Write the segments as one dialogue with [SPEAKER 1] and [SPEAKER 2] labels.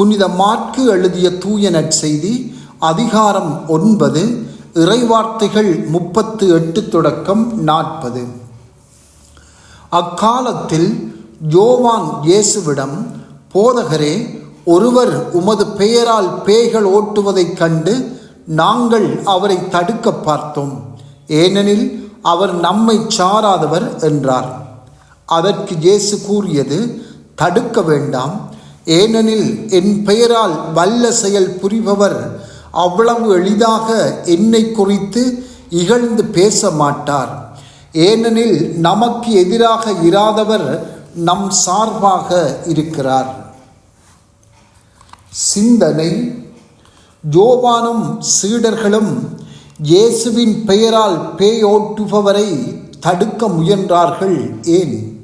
[SPEAKER 1] புனித மாற்கு எழுதிய தூய நற்செய்தி அதிகாரம் ஒன்பது இறைவார்த்தைகள் முப்பத்து எட்டு தொடக்கம் நாற்பது. அக்காலத்தில் ஜோவான் இயேசுவிடம் போதகரே ஒருவர் உமது பெயரால் பேய்கள் ஓட்டுவதைக் கண்டு நாங்கள் அவரை தடுக்க பார்த்தோம். ஏனெனில் அவர் நம்மை சாராதவர் என்றார். அதற்கு இயேசு கூறியது தடுக்க வேண்டாம் ஏனெனில் என் பெயரால் வல்ல செயல் புரிபவர் அவ்வளவு எளிதாக என்னை குறித்து இகழ்ந்து பேச மாட்டார் ஏனெனில் நமக்கு எதிராக இராதவர் நம் சார்பாக இருக்கிறார். சிந்தனை. ஜோவானும் சீடர்களும் இயேசுவின் பெயரால் பேயோட்டுபவரை தடுக்க முயன்றார்கள் ஏன்?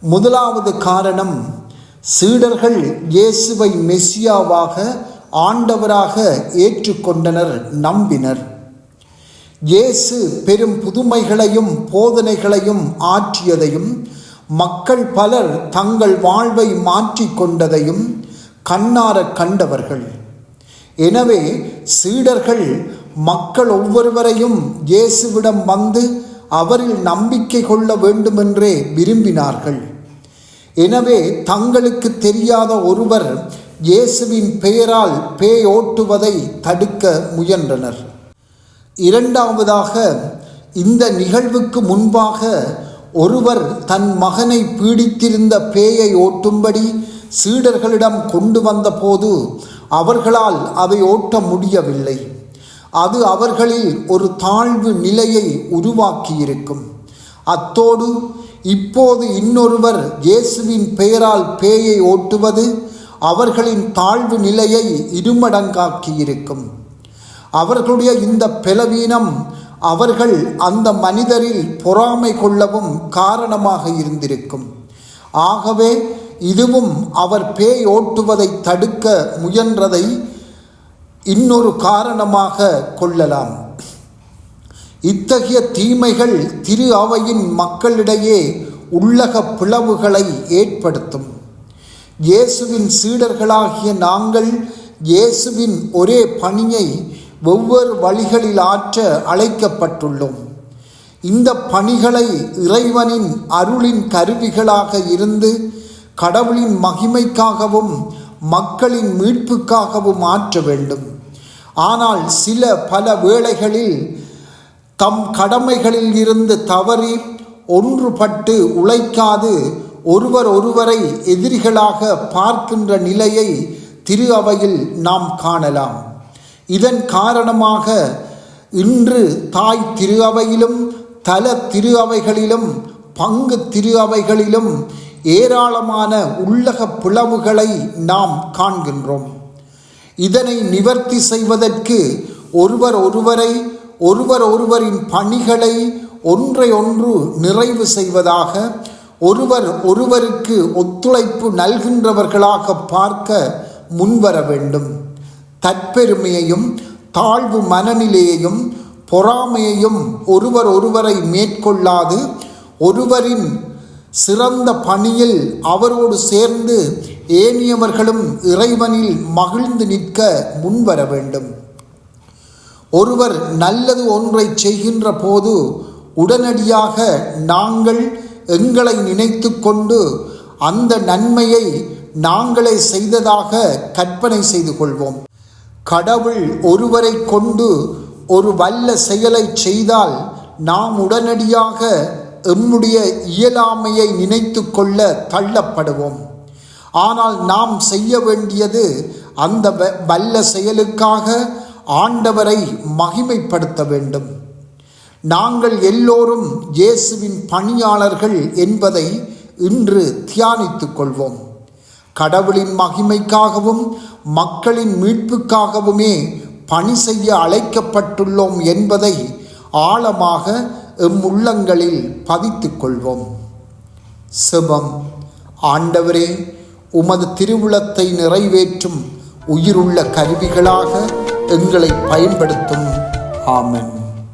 [SPEAKER 1] முதலாவது காரணம் சீடர்கள் இயேசுவை மெஸ்ஸியாவாக ஆண்டவராக ஏற்றுக்கொண்டனர் நம்பினர். இயேசு பெரும் புதுமைகளையும் போதனைகளையும் ஆற்றியதையும் மக்கள் பலர் தங்கள் வாழ்வை மாற்றிக்கொண்டதையும் கண்ணார கண்டவர்கள். எனவே சீடர்கள் மக்கள் ஒவ்வொருவரையும் இயேசுவிடம் வந்து அவரில் நம்பிக்கை கொள்ள வேண்டுமென்றே விரும்பினார்கள். எனவே தங்களுக்கு தெரியாத ஒருவர் இயேசுவின் பெயரால் பேயோட்டுவதை தடுக்க முயன்றனர். இரண்டாவதாக இந்த நிகழ்வுக்கு முன்பாக ஒருவர் தன் மகனை பீடித்திருந்த பேயை ஓட்டும்படி சீடர்களிடம் கொண்டு வந்தபோது அவர்களால் அதை ஓட்ட முடியவில்லை. அது அவர்களில் ஒரு தாழ்வு நிலையை உருவாக்கியிருக்கும். அத்தோடு இப்போது இன்னொருவர் இயேசுவின் பெயரால் பேயை ஓட்டுவது அவர்களின் தாழ்வு நிலையை இருமடங்காக்கியிருக்கும் அவர்களுடைய இந்த பலவீனம் அவர்கள் அந்த மனிதரில் பொறாமை கொள்ளவும் காரணமாக இருந்திருக்கும். ஆகவே இதுவும் அவர் பேய் ஓட்டுவதை தடுக்க முயன்றதை இன்னொரு காரணமாக கொள்ளலாம். இத்தகைய தீமைகள் திரு அவையின் மக்களிடையே உள்ளக பிளவுகளை ஏற்படுத்தும். இயேசுவின் சீடர்களாகிய நாங்கள் இயேசுவின் ஒரே பணியை வெவ்வேறு வழிகளில் ஆற்ற அழைக்கப்பட்டுள்ளோம். இந்த பணிகளை இறைவனின் அருளின் கருவிகளாக இருந்து கடவுளின் மகிமைக்காகவும் மக்களின் மீட்புக்காகவும் ஆற்ற வேண்டும். ஆனால் சில பல வேளைகளில் தம் கடமைகளில் இருந்து தவறி ஒன்றுபட்டு உழைக்காது ஒருவர் ஒருவரை எதிரிகளாக பார்க்கின்ற நிலையை திரு அவையில் நாம் காணலாம். இதன் காரணமாக இன்று தாய் திரு அவையிலும் தல திரு அவைகளிலும் பங்கு திரு அவைகளிலும் ஏராளமான உள்ளக பிளவுகளை நாம் காண்கின்றோம். இதனை நிவர்த்தி செய்வதற்கு ஒருவர் ஒருவரை ஒருவர் ஒருவரின் பணிகளை ஒன்றை ஒன்று நிறைவு செய்வதாக ஒருவர் ஒருவருக்கு ஒத்துழைப்பு நல்கின்றவர்களாக பார்க்க முன்வர வேண்டும். தற்பெருமையையும் தாழ்வு மனநிலையையும் பொறாமையையும் ஒருவர் ஒருவரை மேற்கொள்ளாது ஒருவரின் சிறந்த பணியில் அவரோடு சேர்ந்து ஏனியவர்களும் இறைவனில் மகிழ்ந்து நிற்க முன்வர வேண்டும். ஒருவர் நல்லது ஒன்றை செய்கின்ற போது உடனடியாக நாங்கள் எங்களை நினைத்து கொண்டு அந்த நன்மையை நாங்களே செய்ததாக கற்பனை செய்து கொள்வோம். கடவுள் ஒருவரை கொண்டு ஒரு வல்ல செயலை செய்தால் நாம் உடனடியாக எம்முடைய இயலாமையை நினைத்து கொள்ள தள்ளப்படுவோம். ஆனால் நாம் செய்ய வேண்டியது அந்த வல்ல செயலுக்காக ஆண்டவரை மகிமைப்படுத்த வேண்டும். நாங்கள் எல்லோரும் இயேசுவின் பணியாளர்கள் என்பதை இன்று தியானித்துக் கொள்வோம். கடவுளின் மகிமைக்காகவும் மக்களின் மீட்புக்காகவுமே பணி செய்ய அழைக்கப்பட்டுள்ளோம் என்பதை ஆழமாக எம் உள்ளங்களில் பதித்துக் கொள்வோம். சிவம் ஆண்டவரே உமது திருவுளத்தை நிறைவேற்றும் உயிருள்ள கருவிகளாக எங்களை பயன்படுத்தும். ஆமன்.